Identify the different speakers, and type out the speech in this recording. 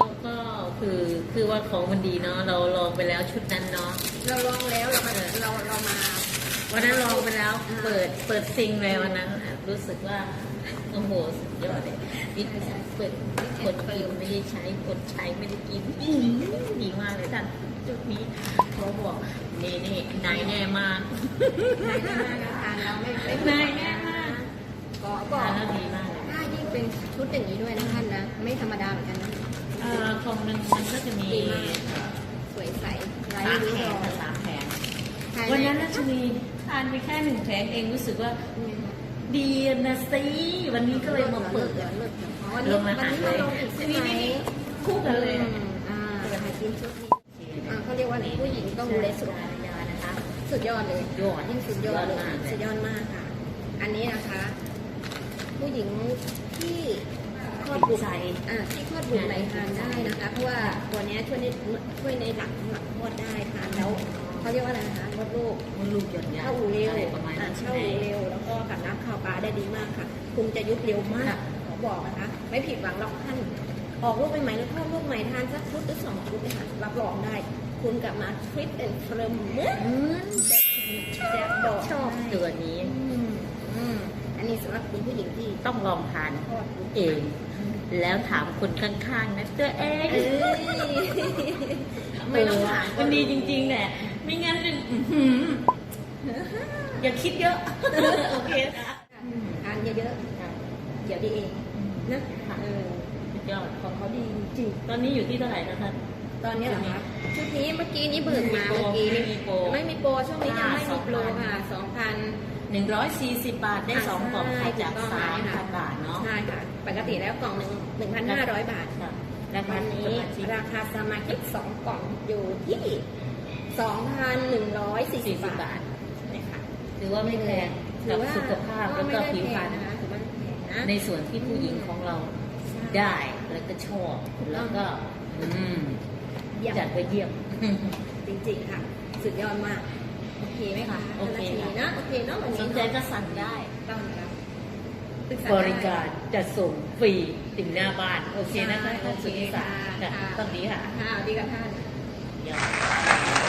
Speaker 1: ก็ก็คือคือว่าของมันดีเนาะเราลองไปแล้วชุดนั้นเนาะ
Speaker 2: เราลองแล้วเรามาเราเรามา
Speaker 1: วันนั้นลองไปแล้วเปิดเปิดซิงเลยวันนั้นรู้สึกว่าโอ้โหสุดยอดเลยวิทย์เปิดกดกินไม่ได้ใช้กดใช้ไม่ได้กินอื้อหือดีมากเลยท่านจุดนี้เขาบอกนี่นี่นายแน่มาก
Speaker 2: นายแน่มากนะทานแล้วไม่ไม่
Speaker 1: นายแน่มาก
Speaker 2: ก็บอ
Speaker 1: ทากนแล้วดีมากเลย
Speaker 2: ถ้ายิ่งเป็นชุดอย่างนี้ด้วยนะท่านนะไม่ธรรมดาเหมือนกันนะ
Speaker 1: เอ่อของหนึ่งมันก็จะมี
Speaker 2: ดีมาก สวยใสไร้
Speaker 1: สาม
Speaker 2: ริ้ว
Speaker 1: แผ
Speaker 2: รงอย
Speaker 1: สามแผง
Speaker 2: ภายใวั
Speaker 1: นนั้นนะชมีทานไปแค่หนึ่งแผงเองรู้สึกว่าดีนะสิวันนี้ก็เลยมาเปิด
Speaker 2: เลิศเลิศอ๋อวัน
Speaker 1: ล
Speaker 2: นี้
Speaker 1: ง
Speaker 2: วั
Speaker 1: อานหาร
Speaker 2: นี้
Speaker 1: เล
Speaker 2: มายลงอีกใช่ไหม
Speaker 1: นี่นี่ คู่กันเลย
Speaker 2: อืมอ่ามากินชุดนี้อ่าเขาเรียกว่าผู้หญิงต้องดูแลสุขภาพ
Speaker 1: ยานะคะ
Speaker 2: สุดยอดเลย
Speaker 1: ยอด
Speaker 2: ยิ่งสุดยอดเลย
Speaker 1: มากเล
Speaker 2: สุ
Speaker 1: ย
Speaker 2: ดยอดมากค่ะ อันนี้นะคะ ผู้หญิงที่คล อดบุตรอ่าที่คลอดบุตรไหนทานได้นะคะ เพราะว่าตัวเนี้ยช่วยในช่วยในหลังหลังคลอดได้ทานแล้วเขาเรียกว่าอะไรนะคะลดลูก
Speaker 1: มันลูกหยดยา
Speaker 2: เข้าอูเร็ว
Speaker 1: อะไรประมาณ
Speaker 2: อ่า
Speaker 1: นั้นใช่
Speaker 2: เข้า
Speaker 1: ไหม
Speaker 2: อูเร็ว แล้วก็กับน้ำข้าวปลาได้ดีมากค่ะคุณจะยุบเร็วมาก
Speaker 1: ค่ะ
Speaker 2: ขอบอกนะคะ ไม่ผิดหวังหรอกท่านออกลูกใหม่ๆแล้วคลอดลูกใหม่ทานสักชุดหรือสองชุดเลยค่ะรับรองได้ คุณกลับมาฟิตแอนด์เฟิร์มเหมือน
Speaker 1: อืม
Speaker 2: แดดดอก
Speaker 1: ชอบตัวนี้
Speaker 2: อืมอืมอันนี้สำหรับคุณผู้หญิงที่
Speaker 1: ต้องลองทาน
Speaker 2: คลอดบุตร
Speaker 1: เอง แล้วถามคนข้างๆนะตัวเอง
Speaker 2: เอ้ยไม่ต้องถาม
Speaker 1: มันดีจริงๆแหละไม่งั้นจะอื้อหืออย่าคิดเยอะ โอเคค่ะ
Speaker 2: ทานเยอะๆเดี๋ยวดีเองนะ
Speaker 1: ค่ะ
Speaker 2: เออ
Speaker 1: สุดยอด
Speaker 2: ของเขาดีจริง
Speaker 1: ตอนนี้อยู่ที่เท่าไหร่นะคะ
Speaker 2: ตอนนี้เหรอคะชุดนี้เมื่อกี้นี้เบิกมา
Speaker 1: ไม่
Speaker 2: เมื่อ
Speaker 1: มี
Speaker 2: กี้
Speaker 1: โปร
Speaker 2: ไม่มีโปรช่วงนี้ยังไม่มีโปร
Speaker 1: อ่า
Speaker 2: ค่ะสองพัน
Speaker 1: หนึ่งร้อยสี่สิบบาทได้สองกล่องค่ะจากสามพันบาทเนาะ
Speaker 2: ใช่ค่ะปกติแล้วกล่องหนึ่งหนึ่งพันห้าร้อยบาท
Speaker 1: ค่ะราคา
Speaker 2: วัน
Speaker 1: นี้
Speaker 2: นี้ราคาสมาชิกสองกล่องอยู่ที่สองพันหนึ่งร้อยสี่สิ
Speaker 1: สี่
Speaker 2: บ
Speaker 1: สิบบา
Speaker 2: บา
Speaker 1: ท
Speaker 2: ทนะคะ
Speaker 1: ถือว่าไม่แพง
Speaker 2: ถื
Speaker 1: กับ
Speaker 2: อว่า
Speaker 1: สุขภาพแล้วก็
Speaker 2: ไม่ได้
Speaker 1: ผิวพรรณ
Speaker 2: แพงนะคะถือว่าไม่แพงนะ
Speaker 1: ในส่วนที่ผู้หญิงของเราได้แล้วก็ชอบแล้วก็อืม
Speaker 2: เยี่ยม
Speaker 1: จัดไปเยี่ยม
Speaker 2: จริงๆค่ะ สุดยอดมาก โอเคไหมคะ
Speaker 1: โอเคค่ะ
Speaker 2: นะโอเคเนาะวัน
Speaker 1: ส
Speaker 2: นี้
Speaker 1: นใจก็สั่งได้
Speaker 2: ต้องครั บปษ
Speaker 1: บริการจะส่งฟรีถึงหน้าบ้าน โอเคนะคะ
Speaker 2: ใช่
Speaker 1: ท่านสุนิสา
Speaker 2: โอเคค่ะ
Speaker 1: ต้องดีค่ะ
Speaker 2: ค่ะดีกับท่าน
Speaker 1: เดี๋ยว